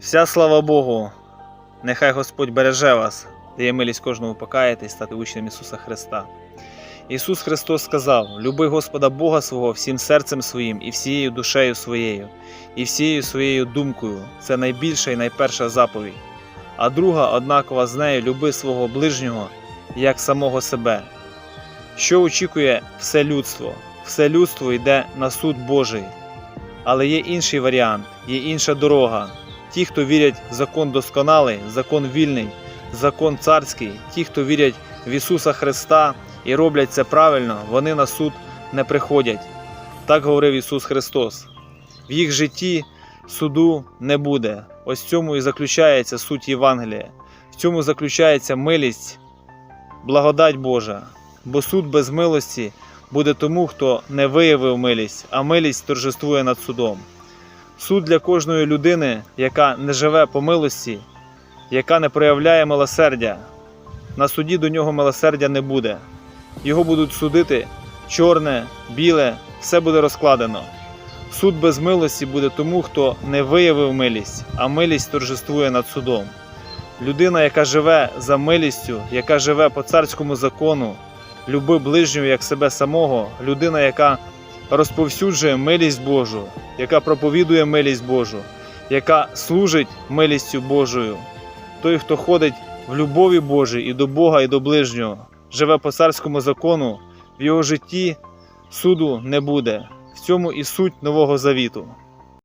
Вся слава Богу, нехай Господь береже вас, дає милість кожному покаятись, стати учнем Ісуса Христа. Ісус Христос сказав: Люби Господа Бога свого всім серцем своїм і всією душею своєю, і всією своєю думкою. Це найбільша і найперша заповідь. А друга, однакова з нею, люби свого ближнього як самого себе. Що очікує все людство? Все людство йде на суд Божий. Але є інший варіант, є інша дорога. Ті, хто вірять в закон досконалий, закон вільний, закон царський, ті, хто вірять в Ісуса Христа і роблять це правильно, вони на суд не приходять. Так говорив Ісус Христос. В їх житті суду не буде. Ось в цьому і заключається суть Євангелія. В цьому заключається милість, благодать Божа. Бо суд без милості буде тому, хто не виявив милість, а милість торжествує над судом. Суд для кожної людини, яка не живе по милості, яка не проявляє милосердя. На суді до нього милосердя не буде. Його будуть судити чорне, біле, все буде розкладено. Суд без милості буде тому, хто не виявив милість, а милість торжествує над судом. Людина, яка живе за милістю, яка живе по царському закону, люби ближнього як себе самого, людина, яка розповсюджує милість Божу, яка проповідує милість Божу, яка служить милістю Божою. Той, хто ходить в любові Божій і до Бога, і до ближнього, живе по царському закону, в його житті суду не буде. В цьому і суть Нового Завіту.